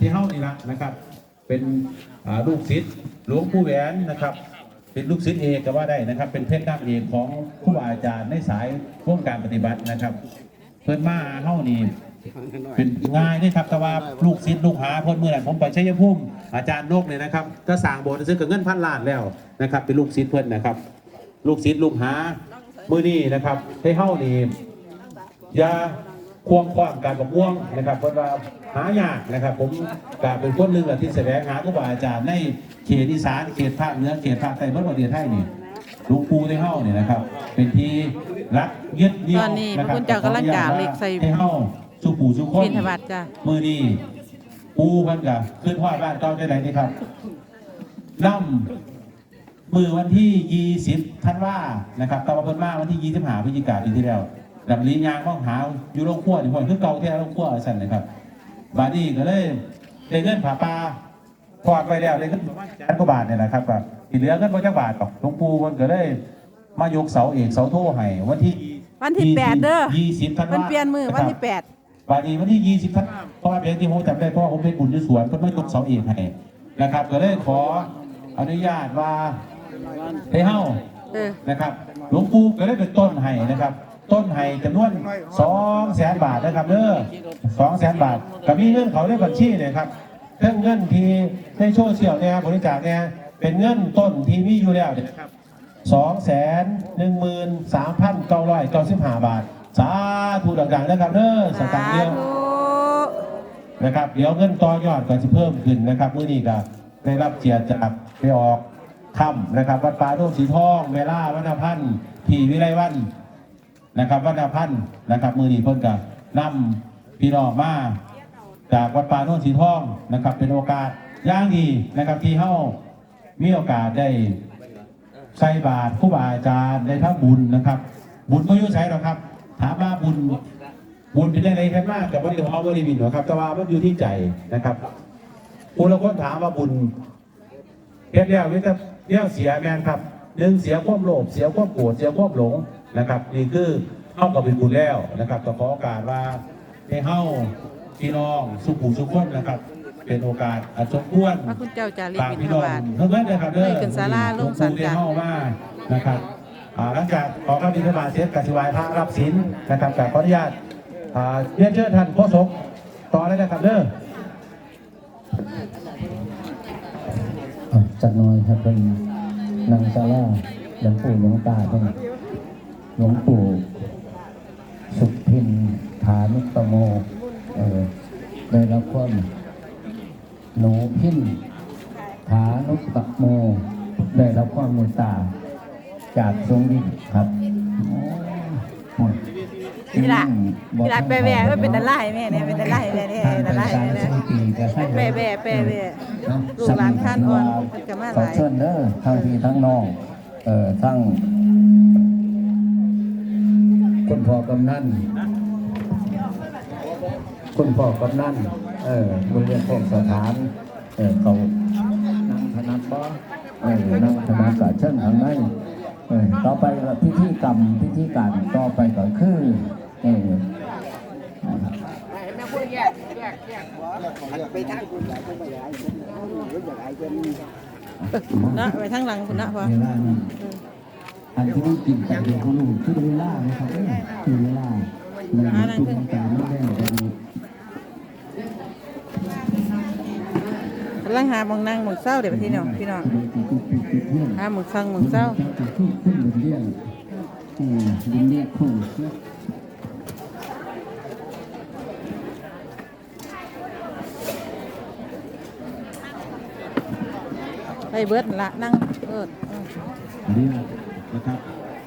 ที่เฮ้านี่ละนะครับ เป็นลูกศิษย์หลวงปู่แหวนนะครับ เป็นลูกศิษย์เอกก็ว่าได้นะครับ เป็นเพชรน้ำเอกของครูบาอาจารย์ในสายวงการปฏิบัตินะครับ เพิ่นมาเฮ้านี่เป็นง่ายนี่ครับแต่ว่าลูกศิษย์ลูกหาเพิ่นเมื่อไหร่ผมไปชัยภูมิอาจารย์นกเนี่ยนะครับก็สั่งโบสถ์ซื้อกับเงินพันล้านแล้วนะครับ เป็นลูกศิษย์เพิ่นนะครับ ลูกศิษย์ลูกหามื่อนี้นะครับให้เฮ้านี่ยาควงควางการประม่วงนะครับ เพราะว่า หายากนะครับ ผมกาเป็นคนหนึ่งแหละที่แสวงหาครูบาอาจารย์ในเขตอีสานเขตภาคเหนือเขตภาคใต้เมื่อประเทศไทยนี่หลูกปูในเฮ้าเนี่ยนะครับ เป็นที่รักยึดเหนี่ยวตอนนี้นะคพรับระคุณเจ้ากำลังจ่าเหล็กใส่ให้เฮ้าสู่ปู่สู่คนบิณฑบาตจ้ะมือนี้ปูเพิ่นกับขึ้นว่าบ้านเก้าได้ไหนนี่ครับล่ำมือวันที่ยี่สิบธันวานะครับตะวันเพิ่นมาวันที่ยี่สิบห้าพฤศจิกายนปีที่แล้วดับลียางมองหาอยู่โรงครัวนี่พ่อคือเก่าแท้โรงครัวสั่นนะครับ บาดนี้ก็เลยได้เงินผ่าปลาพอดไปแล้วได้เงินประมาณแสนกว่าบาทเนี่ยนะครับก็ที่เหลือเงินบ่จักบาทหรอกหลวงปู่เพิ่นก็เลยมายกเสาเอกเสาโทให้วันที่วันที่แปดเด้อยี่สิบธันวามันเปลี่ยนมือวันที่แปดวันนี้วันที่20ธันวาคมเพราะว่าเพลงที่ผมจำได้เพราะว่าผมเป็นบุญที่สวนเพิ่นไม่ตกเสาเอกให้นะครับ ก็เลยขออนุญาตว่าให้เฮาเออนะครับหลวงปู่ก็ได้เป็นต้นให้นะครับ ต้นให้จำนวน2แสนบาทนะครับเด้อ2แสนบาทก็มีเงินเขาในบัญชีเนี่ยครับเรื่องเงินที่ในโซเชียลเนี่ยบริจาคเนี่ยเป็นเงินต้นที่มีอยู่แล้วเนี่ยสองแสนหนึ่งหมื่นสามพันเก้าร้อยเก้าสิบห้าบาท สาธุดังๆนะครับเด้อสาตางค์เดียวธุนะครับเดี๋ยวเงินต่อยอดก็จะเพิ่มขึ้นนะครับเมื้อนี้ก็ได้รับเกียรจากไปออกถ้ำนะครับวัดป่าโนนสีทองเมล่าวัฒนพันธ์ที่วิไลวัน นะครับวัฒนพันธ์นะครับ มือนี้เพิ่นก็นำพี่น้องมาจากวัดป่าโนนสีทองนะครับ เป็นโอกาสย่างดีนะครับที่เฮามีโอกาสได้ใส่บาตรครูบาอาจารย์ได้ทั้งบุญนะครับ บุญก็ยุ่งใช้หรอกครับ ถามว่าบุญบุญเป็นยังไงกันมากกับบริวารบริวินหรอกครับ แต่ว่ามันอยู่ที่ใจนะครับผู้ละคนถามว่าบุญเฮ็ดแล้วเฮ็ดแล้วเสียแมนครับหนึ่งเสียความโลภเสียความโกรธเสียความหลง นะครับนี่คือเท่ากับเป็นบุญแล้วนะครับก็ขอโอกาสว่าให้เฮาพี่น้องสุขุสุขคนนะครับ เป็นโอกาสอันสมควรพระคุณเจ้าจารีฝากบิณพี่ฑน้องบาต เพื่อนๆนะครับเด้อให้ขึ้นศาลาลงสันหลวจ้ะปู่ได้เข้ามานะครับอ่าหลังจากขอพระบิณฑบาตเสร็จกสิวายพระรับศีลนะครับกับขออนุญาตอ่าเรียนเชิญท่านโฆษกต่อเลยนะครับเด้อ อะจักหน่อยครับเป็นนางซาร่าหลวงปู่หลวงตาเป็นห ลวงปู่สุพินฐานุตโมเออได้รับความหนูพินฐานุตโม ได้รับความเมตตา จากทรงยิ่งครับโอ้ยนี่ล่ะนี่ล่ะแปะแวะเอ้ยเป็นตะไลแม่เนี่ยเป็นตะไลแม่เนี่ยตะไลผ่านแม่ไปเนี่ยสามสี่ก็ให้แปะแวะแปะแวะลูกหลานท่านอ่อนเพิ่นก็มาหลายขอเชิญเด้อทั้งพี่ทั้งน้องเอ่อทั้ง คุณพ่อกำนันคุณพ่อกำนันเออบริเวณพวกสถาน เออเขานั่งธนัดบ่เออนั่งธนัดกับเชิญทางนั้นเออต่อไปก็พิธีกรรมพิธีการต่อไปก็คือเออเนาะไปทางหลังคุณเนาะพอเวลานั้นอันที่ต้องกิน กับเด็กของลูกคือเวลานะครับเอ้ยคือเวลาในตุ้มการไม่ได้จะดีกำลังหาหมองนั่งหมองเศร้าเดี๋ยวไปที่น้องพี่น้องหาหมองฟังหมองเศร้าจะขึ้นขึ้นเป็นเรื่องอืมเป็นเรื่องคู่เนอะไปเบิดละนั่งเอิดเอออั นนี้นะครับ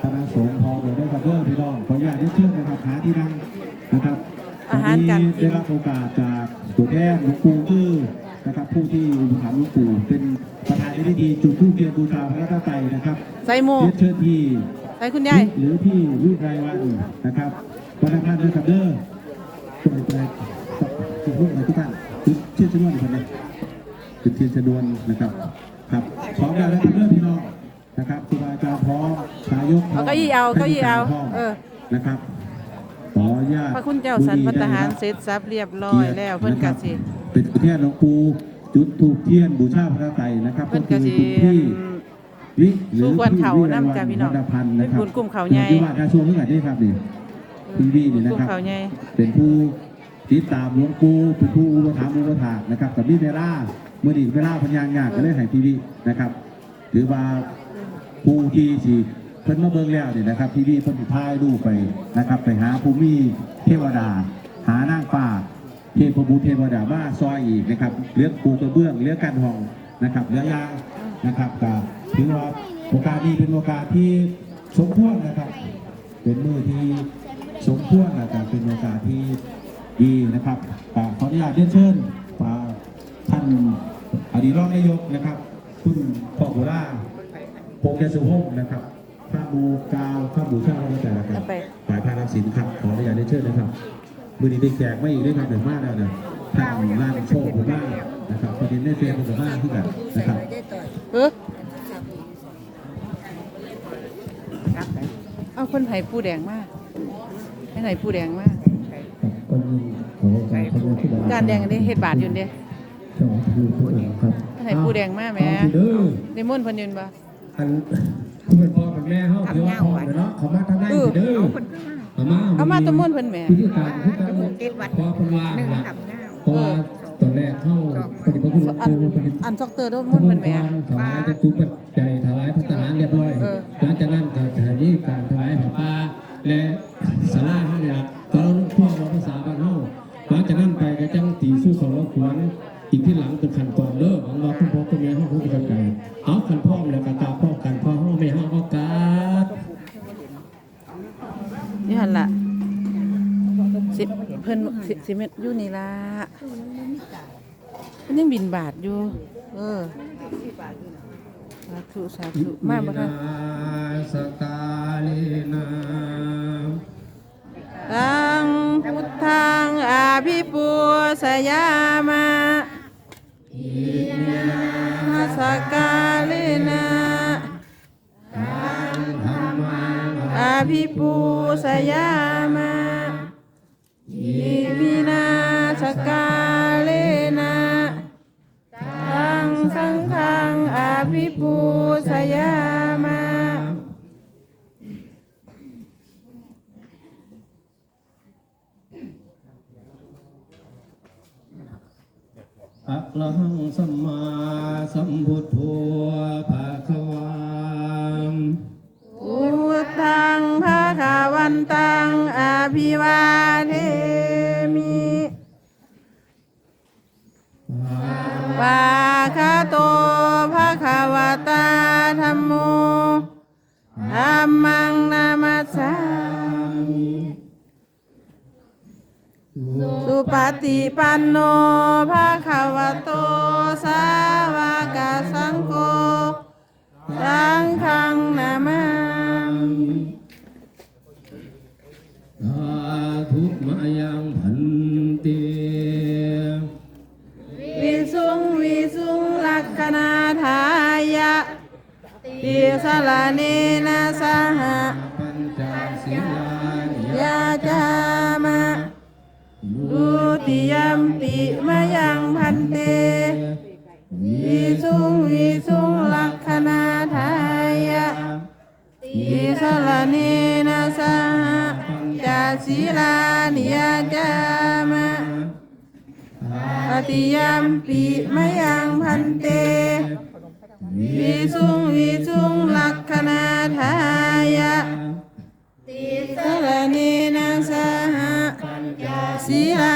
คณะสงฆ์พอเลยได้ครับเด้อพี่น้องขออนุญาตได้เชิญนะครับหาที่นั่งนะครับอาหารการกิน ได้รับโอกาสจากตัวแทนหลวงปู่คือนะครับ ผู้ที่อุปถัมภ์หลวงปู่เป็นประธานในพิธีจุดธูปเทียนบูชาพระรัตนตรัยนะครับใส่หมูเรียนเชิญที่ ใส่คุณยาย หรือที่วิไลวันนะครับวันอังคารนะครับเด้อช่วยไปจุดลูกหน่อยทุกท่านจุดเทียนชนวนคนนะจุดเทียนชนวนนะครับ ครับพร้อมกันแล้วครับเด้อพี่ น้องนะครับครูบาอาจารย์พร้อมสายกพร้เอามเก้าอี้เอาเก้าอี้เอาพร้มเออ นะครับขออนุญาตพระคุณเจ้าสันพัฒหารเสร็จสับเรียบร้อยแล้วเพิ่นก็สิเป็นตัวแทนหลวงปู่จุดถูกเทียนบูชาพระไตรนะครับเพิ่นก็สิคือคุณพี่วิหรือสู่ควนเขาพี่นำจ้ะพี่น้องวรรณพันธ์นะครับเป็นบุญกลุ่มเขาใหญ่ที่ว่าการช่วงเมื่อไหร่นี่ครับนี่พี่วินี่นะครับภูเขาใหญ่เป็นผู้ติดตามหลวงปู่เป็นผู้อุปถัมภ์อุปถากนะครับกับมีเวลาเมื่อนี้เวลาพันยางงานก็เลยให้ทีวีนะครับ หรือว่า ผู้ที่สิเพิ่นมาเบิ่งแล้วเนี่ยนะครับทีวีเพิ่นสิพายดูไปนะครับ ไปหาภูมิเทวดา หานางฟ้าเทพบุตรเทวดามาซอยอีกนะครับเลือกปูกระเบื้องเลือกกันห้องนะครับเลือกยางนะครับก็ถือว่าโอกาสนี้เป็นโอกาสที่สมควรนะครับ เป็นมือที่สมควรนะครับเป็นโอกาสที่ดีนะครับขออนุญาตเรียนเชิญอ่าท่านอดีตรองนายกนะครับคุณพ่อโบรา พงษ์แกสุพงศ์นะครับพระบูกาวพระบูชาพระแต่ละครับเอาไปฝ่ายพระรับศิลป์ครับขออนุญาตเรียนเชิญนะครับมือนี้ได้แจกไม่อีกด้วยครับเดี๋ยวมากแล้วนะทางร้านโชคผมมากนะครับประเด็นได้เฟรมผมมากขึ้นกันนะครับเออเอาคนไห้ผู้แดงมากให้ไหนผู้แดงมากก็มีขอการขอบคุณที่จานแดงอันนี้เฮ็ดบาทอยู่เด้เจ้าที่ผู้เองครับให้ผู้แดงมาแหม่เอาสิเด้อในมนต์เพิ่นยืนบ่ อันผู้เป็นพ่อเป็นแม่เฮาเดี๋ยวพ่อเนาะเขามาทางได้สิเด้อเอามาเอามาแตะมนต์เพิ่นแหม่พิธีการคือการพอเพิ่นว่าล่ะเพราะว่าตอนแรกเข้าปฏิบัติคุณหลวงอันปู่ปฏิอันซอกเตอร์โดนมนต์เพิ่นแหม่ถวายจะทุกปัจจัยถวายพระทหารเรียบร้อยเออหลังจากนั้น นี่หันละสิเพิ่นสิสิเม็ดอยู่นี่ละเพิ่นยังบินบาทอยู่ เออสาธุสาธุมาบ่คะสกาลินาตังพุทธังอาภิปูสยามะมาสกาเลนา ภิปูสยามะอิมินาสกาเลนะตังสังฆังอาภิปูสยามะอะระหังสัมมาสัมพุทโธ วันตังอาภิวาเทมิปาคาโตภาคาวตาธรรมโมธัมมังนามัสสามิสุปฏิปันโนภาคาวโต สาวกสังโฆสังฆังนามามิ สา ธุมายังพันเตวิสุงวิสุงลักขณาทายะติสลาเนนะสหปัญจศีลานิยา จาศีลานิยาจามะปฏิยามปิมยังพันเตวิสุงวิสุงลักขณาทายะติสรณีนาสหะศีลา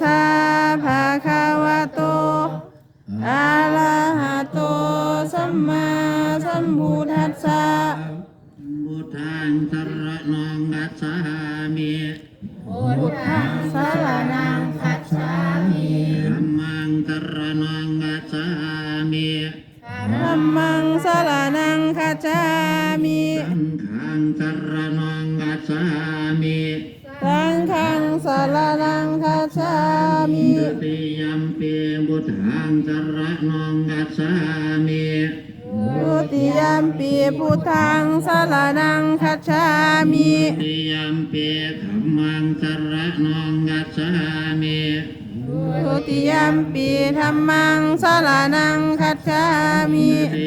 ชาภาคาวะโตอะระหะโตสัมมาสัมพุทธัสสะบุทังสระนังกัจสามิพุทังสระนัง มิตติยัมปีพุทธังสรณังกัจฉามิทุติยมปีพุทธังสารนังคัจฉามิตติยัมปีธัมมังสรณังกัจฉามิทุติยมปีธรรมังสารนังคัจฉามิ